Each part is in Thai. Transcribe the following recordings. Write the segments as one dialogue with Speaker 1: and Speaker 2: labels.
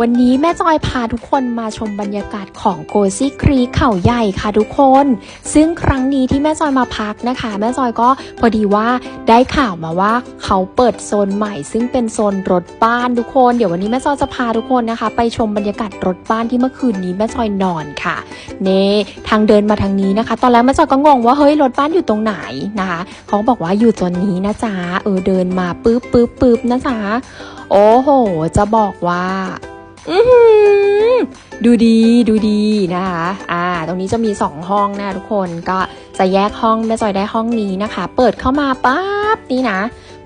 Speaker 1: วันนี้แม่จอยพาทุกคนมาชมบรรยากาศของโกซี่ครีเขาใหญ่ค่ะทุกคน ซึ่งครั้งนี้ที่แม่จอยมาพักนะคะ แม่จอยก็พอดีว่าได้ข่าวมาว่าเขาเปิดโซนใหม่ ซึ่งเป็นโซนรถบ้านทุกคน เดี๋ยววันนี้แม่จอยจะพาทุกคนนะคะ ไปชมบรรยากาศรถบ้านที่เมื่อคืนนี้แม่จอยนอนค่ะเน่ทางเดินมาทางนี้นะคะ ตอนแรกแม่จอยก็งงว่าเฮ้ยรถบ้านอยู่ตรงไหนนะคะเขาบอกว่าอยู่โซนนี้นะจ๊ะเออเดินมาปึ๊บปึ๊บปึ๊บนะจ๊ะโอ้โห จะบอกว่า อือหือดูดีดูดีนะคะ อ่า ตรงนี้จะมี 2 ห้องนะทุกคนก็จะแยกห้องแม่จอยได้ห้องนี้นะคะ เปิดเข้ามาปั๊บนี่นะ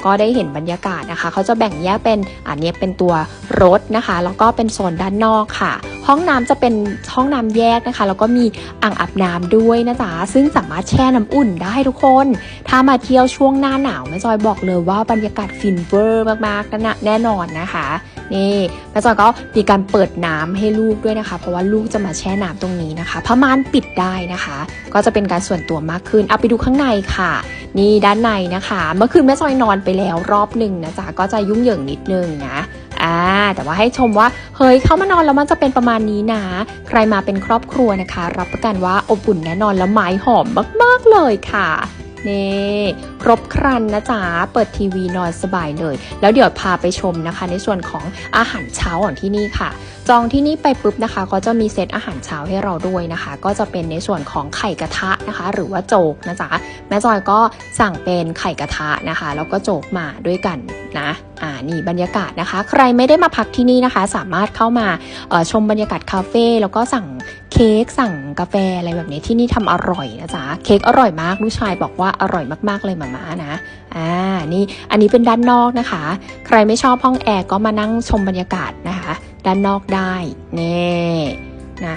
Speaker 1: ก็ได้เห็นบรรยากาศนะคะ เขาจะแบ่งแยกเป็นอันนี้เป็นตัวรถนะคะ แล้วก็เป็นโซนด้านนอกค่ะ ห้องน้ำจะเป็นห้องน้ำแยกนะคะ แล้วก็มีอ่างอาบน้ำด้วยนะจ๊ะ ซึ่งสามารถแช่น้ำอุ่นได้ทุกคน ถ้ามาเที่ยวช่วงหน้าหนาวแม่จอยบอกเลยว่าบรรยากาศฟินเวอร์มากๆนะแน่นอนนะคะนี่แม่จอยก็มีการเปิดน้ำให้ลูกด้วยนะคะ เพราะว่าลูกจะมาแช่น้ำตรงนี้นะคะผ้าม่านปิดได้นะคะ ก็จะเป็นการส่วนตัวมากขึ้นเอาไปดูข้างในค่ะ นี่ด้านในนะคะ เมื่อคืนแม่จอยนอนไปแล้วรอบหนึ่งนะจ๊ะก็จะยุ่งเหยิงนิดนึงนะอ่าแต่ว่าให้ชมว่าเฮ้ยเข้ามานอนแล้วมันจะเป็นประมาณนี้นะ ใครมาเป็นครอบครัวนะคะ รับประกันว่าอบอุ่นแน่นอนแล้วไม้หอมมาก ๆเลยค่ะ นี่ครบครันนะจ๊ะ เปิดทีวีนอนสบายเลย แล้วเดี๋ยวพาไปชมนะคะ ในส่วนของอาหารเช้าของที่นี่ค่ะ จองที่นี่ไปปุ๊บนะคะ ก็จะมีเซตอาหารเช้าให้เราด้วยนะคะ ก็จะเป็นในส่วนของไข่กระทะนะคะ หรือว่าโจกนะจ๊ะแม่จอยก็สั่งเป็นไข่กระทะนะคะ แล้วก็โจกมาด้วยกันนะอ่านี่บรรยากาศนะคะ ใครไม่ได้มาพักที่นี่นะคะ สามารถเข้ามาชมบรรยากาศคาเฟ่แล้วก็สั่ง ค้กสั่งกาแฟอะไรแบบนี้ที่นี่ทำอร่อยนะจ๊ะเค้กอร่อยมากลูกชายบอกว่าอร่อยมากๆเลยหมาม่านะอ่านี่อันนี้เป็นด้านนอกนะคะ ใครไม่ชอบห้องแอร์ก็มานั่งชมบรรยากาศนะคะ ด้านนอกได้เน่นะ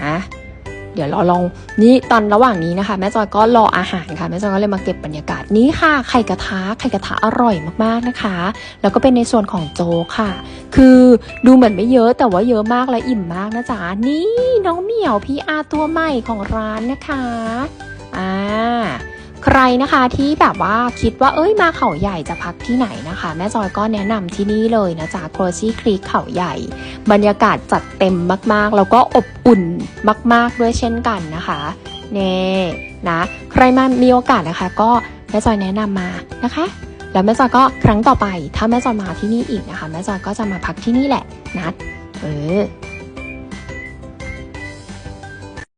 Speaker 1: เดี๋ยวเราลองนี่ตอนระหว่างนี้นะคะ แม่จอยก็รออาหารค่ะแม่จอยก็เลยมาเก็บบรรยากาศนี้ค่ะไข่กระทะไข่กระทะอร่อยมากๆนะคะ แล้วก็เป็นในส่วนของโจค่ะ คือดูเหมือนไม่เยอะแต่ว่าเยอะมากและอิ่มมากนะจ๊ะนี่น้องเหมียวพี่อาตัวใหม่ของร้านนะคะอ่า ใครนะคะที่แบบว่าคิดว่าเอ้ยมาเขาใหญ่จะพักที่ไหนนะคะ แม่จอยก็แนะนำที่นี่เลยนะจ๊ะโครซี่ครีกเขาใหญ่ บรรยากาศจัดเต็มมากๆ แล้วก็อบอุ่นมาก ๆ ด้วยเช่นกันนะคะเน่นะใครมามีโอกาสนะคะ ก็แม่จอยแนะนำมานะคะแล้วแม่จอยก็ครั้งต่อไป ถ้าแม่จอยมาที่นี่อีกนะคะ แม่จอยก็จะมาพักที่นี่แหละนะเออ